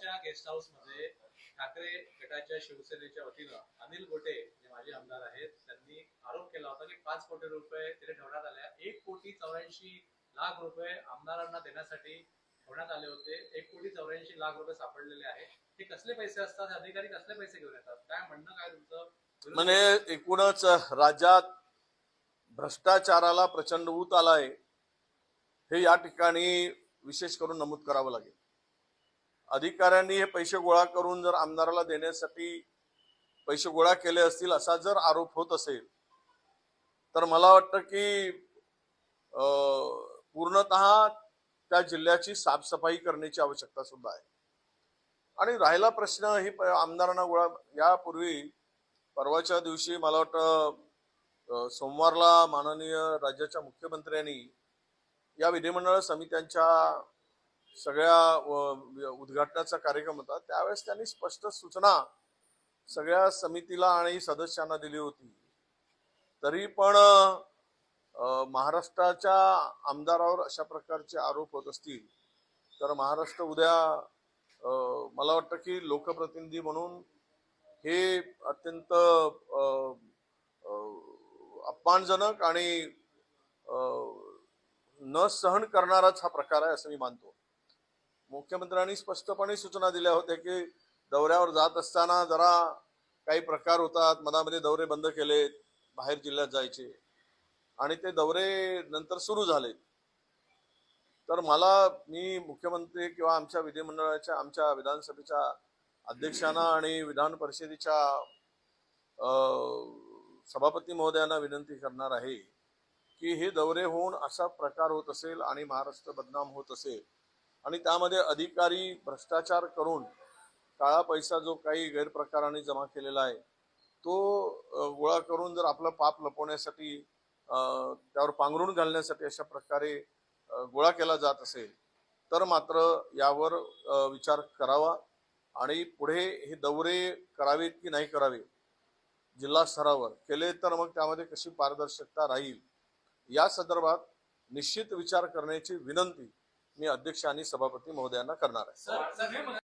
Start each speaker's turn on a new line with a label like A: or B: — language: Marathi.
A: पुण्याच्या गेस्ट हाऊसमध्ये ठाकरे गटाच्या शिवसेनेच्या वतीनं अनिल गोटे जे माजी आमदार आहेत. त्यांनी आरोप केला होता की पाच कोटी रुपये तिथे ठेवण्यात आले. एक कोटी चौऱ्याऐंशी लाख रुपये आमदारांना देण्यासाठी ठेवण्यात आले होते. एक कोटी चौऱ्याऐंशी लाख रुपये सापडलेले आहेत. हे कसले पैसे असतात? हे अधिकारी कसले पैसे घेऊन येतात? काय म्हणणं काय तुमचं?
B: म्हणजे एकूणच राज्यात भ्रष्टाचाराला प्रचंड ऊत आलाय. हे या ठिकाणी विशेष करून नमूद करावं लागेल. अधिकाऱ्यांनी हे पैसे गोळा करून जर आमदाराला देण्यासाठी पैसे गोळा केले असतील असा जर आरोप होत असेल तर मला वाटतं की पूर्णत पूर्णतः त्या जिल्ह्याची साफसफाई करण्याची आवश्यकता सुद्धा आहे. आणि राहिला प्रश्न ही प- आमदारांना गोळा यापूर्वी परवाच्या दिवशी मला वाटतं सोमवारला माननीय राज्याच्या मुख्यमंत्र्यांनी या विधिमंडळ समित्यांच्या सगळ्या उद्घाटनाचा कार्यक्रम होता. त्यावेळेस त्यांनी स्पष्ट सूचना सगळ्या समितीला आणि सदस्यांना दिली होती. तरी पण महाराष्ट्राच्या आमदारावर अशा प्रकारचे आरोप होत असतील तर महाराष्ट्र उद्या मला वाटतं की लोकप्रतिनिधी म्हणून हे अत्यंत अपमानजनक आणि न सहन करणाराच हा प्रकार आहे असं मी मानतो. मुख्यमंत्र्यांनी स्पष्टपणे सूचना दिल्या होत्या की दौऱ्यावर जात असताना जरा काही प्रकार होतात मधामध्ये दौरे बंद केलेत बाहेर जिल्ह्यात जायचे. आणि ते दौरे नंतर सुरू झाले तर मला मी मुख्यमंत्री किंवा आमच्या विधिमंडळाच्या आमच्या विधानसभेच्या अध्यक्षांना आणि विधान परिषदेच्या सभापती महोदयांना विनंती करणार आहे की हे दौरे होऊन असा प्रकार होत असेल आणि महाराष्ट्र बदनाम होत असेल आणि त्यामध्ये अधिकारी भ्रष्टाचार करून काळा पैसा जो काही गैरप्रकाराने जमा केलेला आहे तो गोळा करून जर आपलं पाप लपवण्यासाठी त्यावर पांघरून घालण्यासाठी अशा प्रकारे गोळा केला जात असेल तर मात्र यावर विचार करावा आणि पुढे हे दौरे करावेत की नाही करावे जिल्हा स्तरावर केले तर मग त्यामध्ये कशी पारदर्शकता राहील या संदर्भात निश्चित विचार करण्याची विनंती मी अध्यक्ष आणि सभापती महोदयांना करणार आहे.